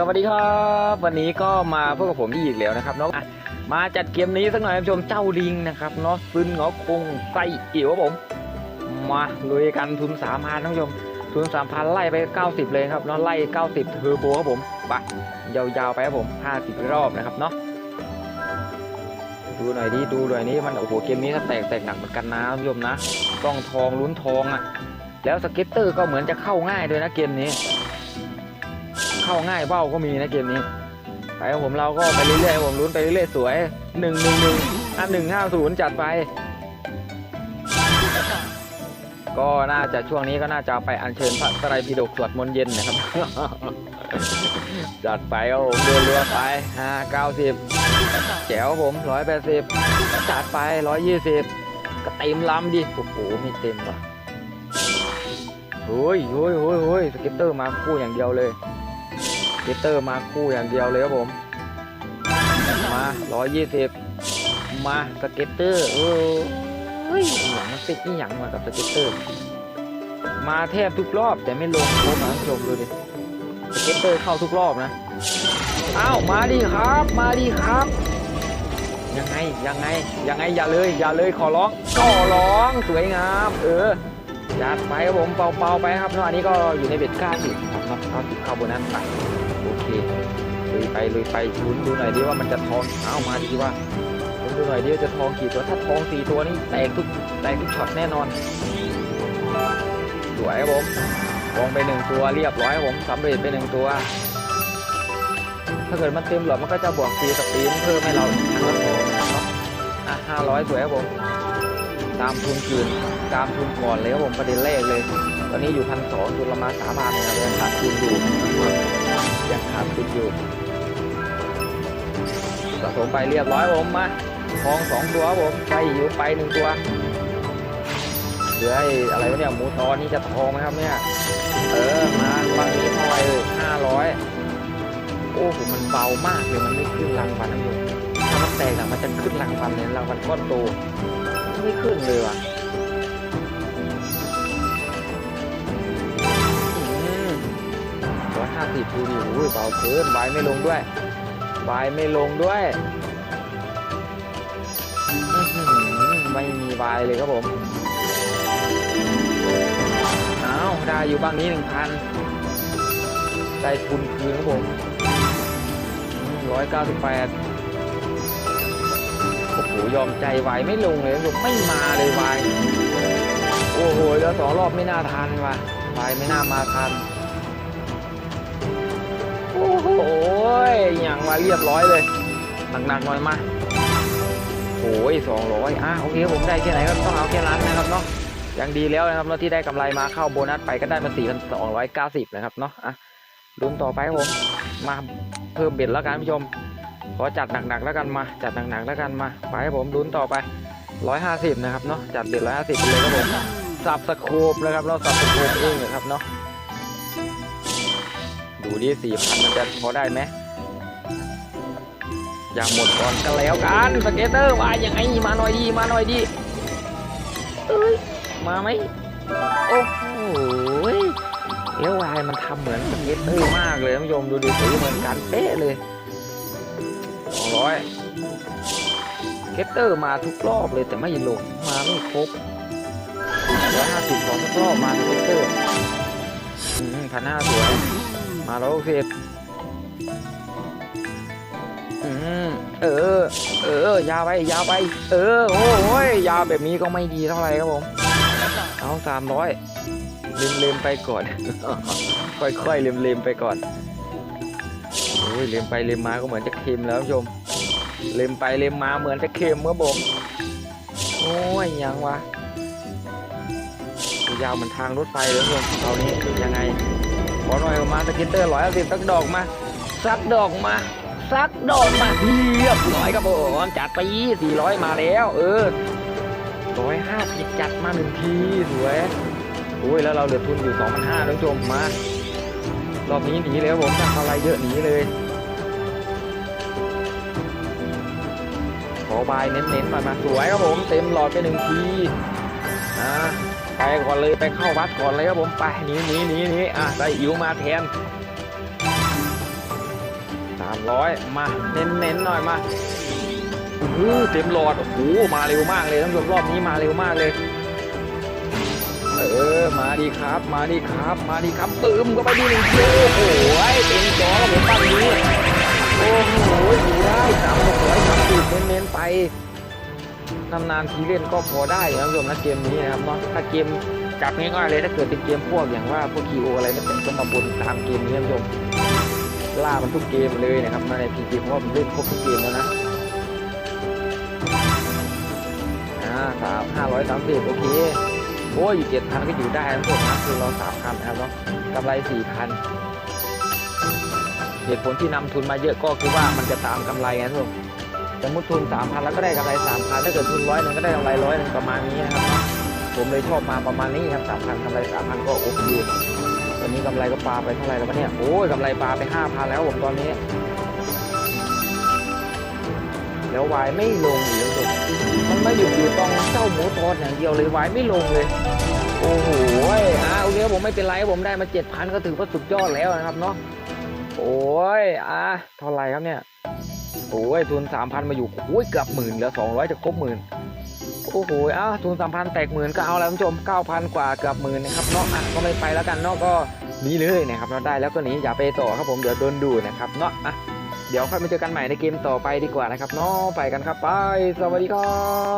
สวัสดีครับ วันนี้ก็มาพบกับผมอีกแล้วนะครับเนาะมาจัดเกมนี้สักหน่อยท่านผู้ชมเจ้าลิงนะครับเนาะซึนเหงอคงไส้เอี่ยวครับผมมาลุยกันทุนสามพันท่านผู้ชมทุนสามพันไล่ไป 90 เลยครับเนาะไล่ 90เทอร์โบครับผมไปยาวๆไปครับผม 50 รอบนะครับเนาะดูหน่อยดิดูหน่อยนี้มันโอ้โหเกมนี้ถ้าแตกแตกหนักเหมือนกันนะท่านผู้ชมนะต้องทองลุ้นทองอะแล้วสเก็ตเตอร์ก็เหมือนจะเข้าง่ายด้วยนะเกมนี้ เข้าง่ายเบ้าก็มีนะเกมนี้ไปผมเราก็ไปเรื่อยๆผมลุ้นไปเรื่อยๆสวยหนึ่งหนึ่งหนึ่งอะหนึ่งห้าศูนย์จัดไป ก็น่าจะช่วงนี้ก็น่าจะไปอัญเชิญพระไตรปิฎกสวดมนต์เย็นนะครับ จัดไปครับผมเดินเรือไปห้าเก้าสิบแจ๋วผมร้อยแปดสิบจัดไปร้อยยี่สิบก็เต็มลำดิโอ้โหไม่เต็มว่ะเฮ้ยเฮ้ยเฮ้ยเฮ้ยสเก็ตเตอร์มาคู่อย่างเดียวเลย สเก็ตเตอร์มาคู่อย่างเดียวเลยครับผม มาร้อยยี่สิบมาสเก็ตเตอร์เออเฮ้ยหย่างมันติดนี่หยังมากับสเก็ตเตอร์ มาแทบทุกรอบแต่ไม่ลงโค้งนะท่านผู้ชมดูดิสเก็ตเตอร์เข้าทุกรอบนะอ้าวมาดิครับ มาดิครับ ยังไงยังไงยังไงอย่าเลยอย่าเลยขอร้องขอร้องสวยงาม เออจัดไปครับผมเบาๆไปครับเนาะอันนี้ก็อยู่ในเบ็ดก้าสิบครับเนาะเก้าสิบเข้าบนัสไป โอเคลุยไปลุยไปลุ้นดูหน่อยดิว่ามันจะทองเอ้ามาดีว่าลุ้นดูหน่อยดิว่าจะทองกี่ตัวถ้าทองสี่ตัวนี้แตกทุกแตกทุกช็อตแน่นอนสวยครับผมวงไปหนึ่งตัวเรียบร้อยครับผมสำเร็จไปหนึ่งตัว ถ้าเกิดมันเต็มหลอดมันก็จะบวกฟรีสปีนเพิ่มให้เราทางละสองนะครับอะห้าร้อยสวยครับผมตามทุนคืนตามทุนก่อนเลยครับผมประเด็นแรกเลย ตอนนี้อยู่พันสองทุนละมาสามพันนะครับยังขาดทุนอยู่ ยังขาดทุนอยู่สะสมไปเรียบร้อยผมมาทองสองตัวผมไปอยู่ไปหนึ่งตัวเหลือไอ้อะไรวะเนี่ยหมูตอนนี้จะทองไหมครับเนี่ยเออมาบางนี้เท่าไหร่ห้าร้อยโอ้โหมันเบามากเลยมันไม่ขึ้นรางวัลนะโยมถ้ามันแตกอะมันจะขึ้นรางวัลเลยรางวัลก้อนโตไม่ขึ้นเลยว่ะ ห้าสิบดูดิโอ้ยเบาเกินบายไม่ลงด้วยบายไม่ลงด้วยไม่มีบายเลยครับผมเอาได้อยู่บ้างนี้หนึ่งพันได้ทุนคืนครับผมร้อยเก้าสิบแปดโอ้โหยอมใจวายไม่ลงเลยครับผมไม่มาเลยวายโอ้โหแล้วสองรอบไม่น่าทันว่ะวายไม่น่ามาทัน โอ้โหอย่างมาเรียบร้อยเลย หนักๆหน่อยมาโอ้ยสองร้อยอะโอเคผมได้แค่ไหนก็ต้องเอาแค่นั้นนะครับเนาะยังดีแล้วนะครับแล้วที่ได้กำไรมาเข้าโบนัสไปก็ได้มา4,290นสองร้อยเก้าสิบนะครับเนาะอะลุ้นต่อไปผมมาเพิ่มเบ็ดแล้วกันผู้ชมขอจัดหนักๆแล้วกันมา จัดหนักๆแล้วกันมาไปผมลุ้นต่อไป150นะครับเนาะจัดเบ็ด150ไปเลยครับผมสับสโคปนะครับเราสับสโคปเองนะครับเนาะ ดูดิ4,000มันจะพอได้ไหมอย่าหมดก่อนกันแล้วกันสเกตเตอร์ว่ายังไงมาหน่อยดีมาหน่อยดีเอ้ยมาไหมโอ้โหแล้วายมันทำเหมือนสเก็ตเตอร์มากเลยท่านผู้ชมดูดิสีเหมือนกันเป๊ะเลยสองร้อยสเกตเตอร์มาทุกรอบเลยแต่ไม่ลงมาไม่ครบร้อยห้าสิบของทุกรอบมาสเก็ตเตอร์ พันห้าสวย มาแล้วโอเคอืมเออ เออยาไปยาไป เออ โอ้ยยาแบบนี้ก็ไม่ดีเท่าไหร่ครับผม เอาสามร้อยเล็มเลมๆไปก่อน ค่อยๆเล็มเลมๆไปก่อนโอ้ยเล็มไปเล็มมาก็เหมือนจะเค็มแล้วชม เล็มไปเล็มมาเหมือนจะเค็มเมื่อผมโอ้ยยังวะ ยาวเหมือนทางรถไฟเลยผู้ชมตอนนี้ยังไง ขอหน่อยมาสกิตเตอร์ร้อยสิบสักดอกมา สักดอกมา สักดอกมาเรียบร้อยครับผมจัดไปสี่ร้อยมาแล้ว เออร้อยห้าสิบจัดมาหนึ่งทีสวยโอ้ยแล้วเราเหลือทุนอยู่สองพันห้าท่านผู้ชมมารอบนี้หนีเลยครับผมถ้าอะไรเยอะหนีเลยขอบายเน้นๆหน่อยมาสวยครับผม เต็มหลอดไปหนึ่งทีอ่า ไปก่อนเลยไปเข้าวัดก่อนเลยครับผมไปหนีหนีหนีหนีอะได้อิ๋วมาแทนสามร้อยมาเน้นเน้นๆหน่อยมาเต็มหลอดโอ้โหมาเร็วมากเลยท่านผู้ชมรอบนี้มาเร็วมากเลยเออมาดีครับ มาดีครับ มาดีครับปืมก็ไปดีหนึ่งคิโอ้โหเต็มจอผมปั้นนี้โอ้โหอยู่ได้สามร้อยสามสิบเน้นๆไป นานๆทีเล่นก็พอได้นะท่านผู้ชมนะเกมนี้นะครับเนาะถ้าเกมจับง่ายๆเลยถ้าเกิดเป็นเกมพวกอย่างว่าพวกคิวออะไรไม่เป็นก็มาบนตามเกมนี้ท่านผู้ชมล่ามันทุกเกมเลยนะครับมาในพีจีเพราะว่ามันเล่นครบทุกเกมแล้วนะอ่าสามห้าร้อยสามสิบโอเคโอ้ยอยู่เจ็ดพันก็อยู่ได้ทั้งหมดนะคือเราสามพันนะครับเนาะกำไรสี่พันเหตุผลที่นำทุนมาเยอะก็คือว่ามันจะตามกำไรนะทุกคน สมมติทุนสามพันแล้วก็ได้กำไรสามพันถ้าเกิดทุนร้อยหนึ่งก็ได้กำไรร้อยหนึ่งประมาณนี้นะครับ ผมเลยชอบมาประมาณนี้ครับสามพันกำไรสามพันก็โอเคตอนนี้กำไรก็ปลาไปเท่าไหร่แล้วเนี่ยโอ้ยกำไรปลาไปห้าพันแล้วผมตอนนี้ แล้ววายไม่ลงอีกแล้วทุกมันมาอยู่อยู่ตรงเจ้าหมูทอดอย่างเดียวเลยวายไม่ลงเลย โอ้โหอ่าโอเคผมไม่เป็นไรผมได้มาเจ็ดพันก็ถือว่าสุดยอดแล้วนะครับเนาะโอ้ยอะเท่าไหร่ครับเนี่ย โอ้ยทุนสามพันมาอยู่โอ้ยเกือบหมื่นเหลือสองร้อยจะครบหมื่นโอ้โหอ้าวทุนสามพันแตกหมื่นก็เอาแล้วท่านผู้ชมเก้าพันกว่าเกือบหมื่นนะครับเนาะอะก็ไม่ไปแล้วกันเนาะก็หนีเลยนะครับเราได้แล้วก็หนีอย่าไปต่อครับผมเดี๋ยวโดนดูนะครับเนาะอะเดี๋ยวค่อยมาเจอกันใหม่ในเกมต่อไปดีกว่านะครับเนาะไปกันครับไป สวัสดีครับ